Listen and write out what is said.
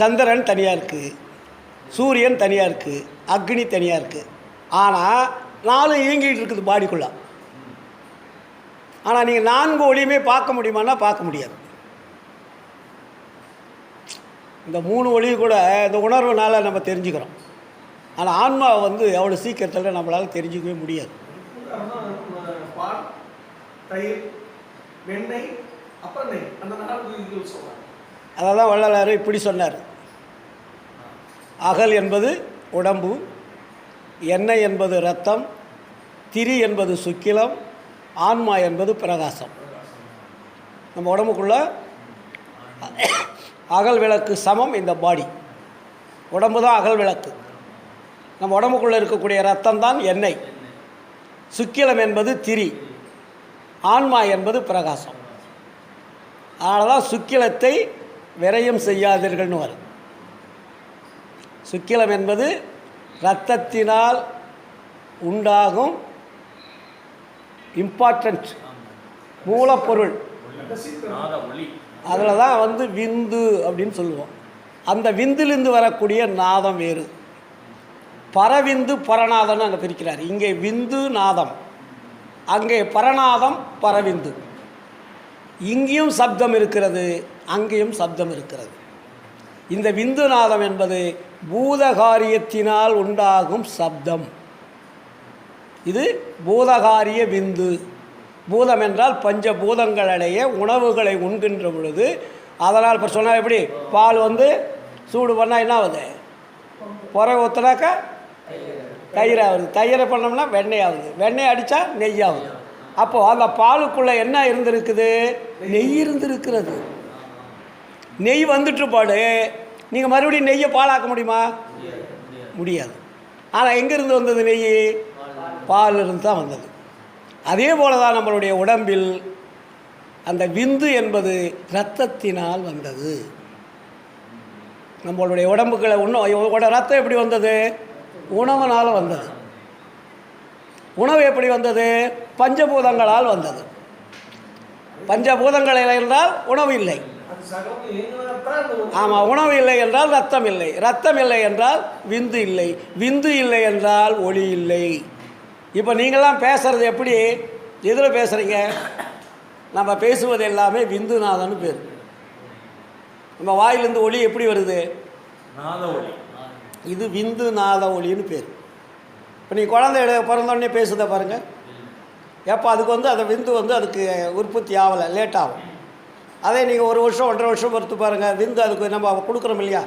சந்திரன் தனியாக இருக்குது சூரியன் தனியாக இருக்குது அக்னி தனியாக இருக்குது ஆனால் நாலு இயங்கிட்டு இருக்குது பாடிக்குள்ளே. ஆனால் நீங்கள் நான்கு ஒளியுமே பார்க்க முடியுமான்னா பார்க்க முடியாது. இந்த மூணு ஒளி கூட இந்த உணர்வுனால் நம்ம தெரிஞ்சுக்கிறோம். ஆனால் ஆன்மாவை வந்து அவ்வளோ சீக்கிரத்தில் நம்மளால் தெரிஞ்சிக்கவே முடியாது. வெண்ணெய் அப்புறம் நெய் அந்த நாள் அதை தான் வள்ளலார் இப்படி சொன்னார். அகல் என்பது உடம்பு எண்ணெய் என்பது ரத்தம் திரி என்பது சுக்கிலம் ஆன்மா என்பது பிரகாசம். நம்ம உடம்புக்குள்ள அகல் விளக்கு சமம் இந்த பாடி. உடம்பு தான் அகல் விளக்கு. நம்ம உடம்புக்குள்ளே இருக்கக்கூடிய ரத்தம் தான் எண்ணெய். சுக்கிலம் என்பது திரி. ஆன்மா என்பது பிரகாசம். அதனால தான் சுக்கிலத்தை விரயம் செய்யாதீர்கள்னு வரும். சுக்கிலம் என்பது இரத்தத்தினால் உண்டாகும் இம்பார்ட்டன்ட் மூலப்பொருள். அதில் தான் வந்து விந்து அப்படின்னு சொல்லுவோம். அந்த விந்திலிருந்து வரக்கூடிய நாதம் வேறு. பரவிந்து பரநாதம்னு அங்கே பிரிக்கிறார். இங்கே விந்து நாதம். அங்கே பரநாதம் பரவிந்து. இங்கேயும் சப்தம் இருக்கிறது. அங்கேயும் சப்தம் இருக்கிறது. இந்த விந்து நாதம் என்பது பூதகாரியத்தினால் உண்டாகும் சப்தம். இது பூதகாரிய விந்து. பூதம் என்றால் பஞ்ச பூதங்களிடையே உணவுகளை உண்கின்ற பொழுது அதனால் இப்போ சொன்னால் எப்படி? பால் வந்து சூடு பண்ணால் என்ன ஆகுது? புற ஊற்றுனாக்கா தயிர் ஆகுது தயிரை பண்ணோம்னா வெண்ணெய் ஆகுது. வெண்ணெய் அடித்தா நெய் ஆகுது. அப்போது அந்த பாலுக்குள்ளே என்ன இருந்திருக்குது? நெய் இருந்திருக்கிறது. நெய் வந்துட்டு பாடு நீங்கள் மறுபடியும் நெய்யை பாலாக்க முடியுமா? முடியாது. ஆனால் எங்கேருந்து வந்தது நெய்? பாலிருந்து தான் வந்தது. அதே போல தான் நம்மளுடைய உடம்பில் அந்த விந்து என்பது இரத்தத்தினால் வந்தது. நம்மளுடைய உடம்புகளை உணவு ரத்தம் எப்படி வந்தது? உணவுனால் வந்தது. உணவு எப்படி வந்தது? பஞ்சபூதங்களால் வந்தது. பஞ்சபூதங்களில் இருந்தால் உணவு இல்லை. ஆமாம் உணவு இல்லை என்றால் ரத்தம் இல்லை. ரத்தம் இல்லை என்றால் விந்து இல்லை. விந்து இல்லை என்றால் ஒளி இல்லை. இப்போ நீங்களாம் பேசுகிறது எப்படி? எதில் பேசுகிறீங்க நம்ம பேசுவது எல்லாமே விந்துநாதன்னு பேர். நம்ம வாயிலிருந்து ஒளி எப்படி வருது? நாத ஒளி. இது விந்து நாத ஒளின்னு பேர். இப்போ நீ குழந்தை எடு- பிறந்தோடனே பேசுத பாருங்கள் எப்போ அதுக்கு வந்து அந்த விந்து வந்து அதுக்கு உற்பத்தி ஆகலை லேட் ஆகும். அதே நீங்கள் ஒரு வருஷம் ஒன்றரை வருஷம் பொறுத்து பாருங்கள் விந்து அதுக்கு நம்ம கொடுக்குறோம் இல்லையா?